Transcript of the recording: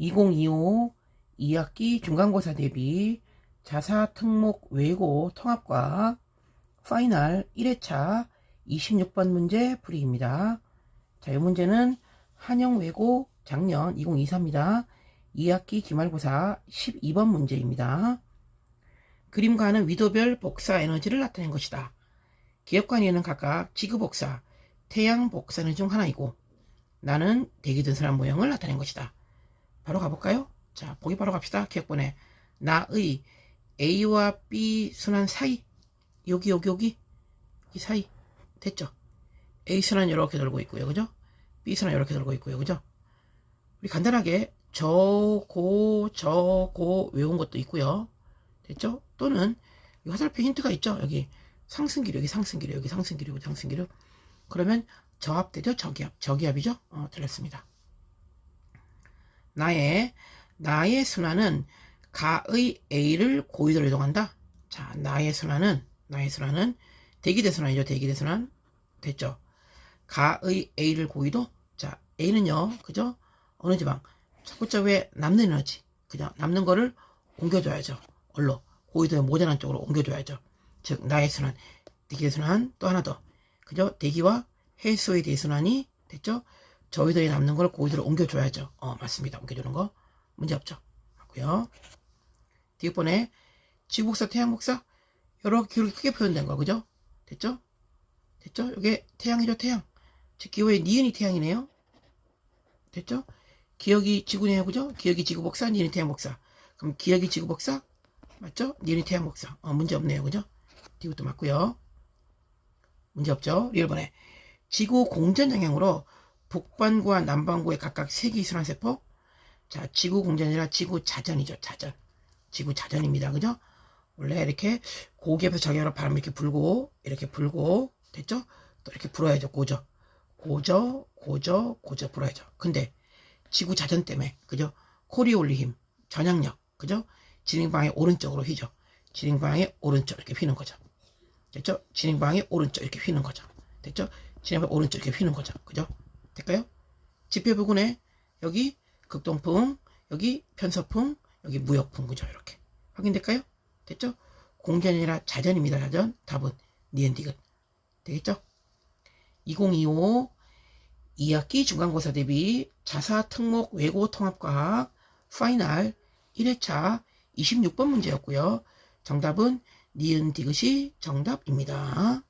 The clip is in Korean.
2025 2학기 중간고사 대비 자사 특목 외고 통합과학 파이널 1회차 26번 문제 풀이입니다. 자, 이 문제는 한영 외고 작년 2024입니다. 2학기 기말고사 12번 문제입니다. 그림과는 위도별 복사 에너지를 나타낸 것이다. 기업과 니는 각각 지구 복사, 태양 복사 에너지 중 하나이고 나는 대기든선한 모형을 나타낸 것이다. 바로 가볼까요? 자, 보기 바로 갑시다. 기억본에 나의 A와 B 순환 사이 여기 여기 여기 이 사이 됐죠? A 순환 이렇게 돌고 있고요. 그죠? B 순환 이렇게 돌고 있고요. 그죠? 우리 간단하게 저고 저고 외운 것도 있고요. 됐죠? 또는 이 화살표 힌트가 있죠? 여기 상승기류 여기 상승기류 여기 상승기류 상승기류 그러면 저합되죠? 저기압 저기압이죠? 어, 틀렸습니다. 나의 나의 순환은 가의 A를 고위도로 이동한다. 자, 나의 순환은 나의 순환은 대기대 순환이죠. 대기대 순환 됐죠. 가의 A를 고위도 자 A는요, 그죠? 어느 지방 첫번째 왜 남는 에너지 그죠? 남는 거를 옮겨줘야죠. 얼로 고위도의 모자란 쪽으로 옮겨줘야죠. 즉 나의 순환 대기대 순환 또 하나 더 그죠? 대기와 해수의 대순환이 됐죠? 저희들이 남는 걸 고위도로 옮겨줘야죠. 어, 맞습니다. 옮겨주는 거. 문제 없죠. 맞고요. 뒷번에 지구복사, 태양복사 이렇게 크게 표현된 거, 그죠? 됐죠? 됐죠? 이게 태양이죠, 태양. 즉 기호의 니은이 태양이네요. 됐죠? 기억이 지구네요, 그죠? 기억이 지구 복사, 니은이 태양 복사. 그럼 기억이 지구 복사, 맞죠? 니은이 태양 복사. 어, 문제 없네요, 그죠? 뒤부터 맞고요. 문제 없죠? 리얼번에 지구 공전 영향으로 북반구와 남반구에 각각 3개 이순환 세포. 자, 지구 공전이 아니라 지구 자전이죠. 자전. 지구 자전입니다. 그죠? 원래 이렇게 고기에서 저기로 바람 이렇게 불고, 이렇게 불고, 됐죠? 또 이렇게 불어야죠. 고저. 고저, 고저, 고저 불어야죠. 근데 지구 자전 때문에, 그죠? 코리올리 힘, 전향력, 그죠? 진행방향 오른쪽으로 휘죠. 진행방향 오른쪽 이렇게 휘는 거죠. 됐죠? 진행방향 오른쪽 이렇게 휘는 거죠. 됐죠? 진행방향 오른쪽 이렇게 휘는 거죠. 그죠? 될까요? 지표 부근에 여기 극동풍, 여기 편서풍, 여기 무역풍 그죠? 이렇게 확인될까요? 됐죠? 공전이 아니라 자전입니다. 자전. 답은 니은디귿. 되겠죠? 2025 2학기 중간고사 대비 자사 특목 외고 통합과학 파이널 1회차 26번 문제였고요. 정답은 니은 디귿이 정답입니다.